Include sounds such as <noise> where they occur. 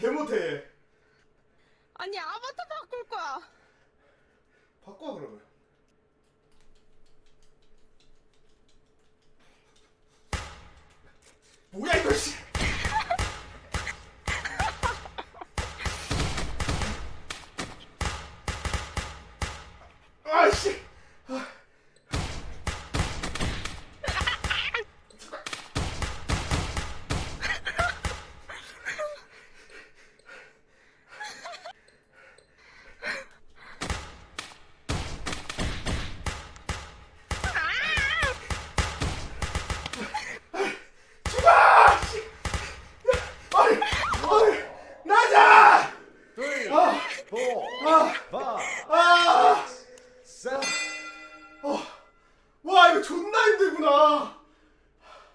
개못해. 아니 아바타 바꿀 거야. 바꿔 그러면. 뭐야 이거 씨. <laughs> 아씨. 아! 아! 아! 와 이거 존나 힘들구나.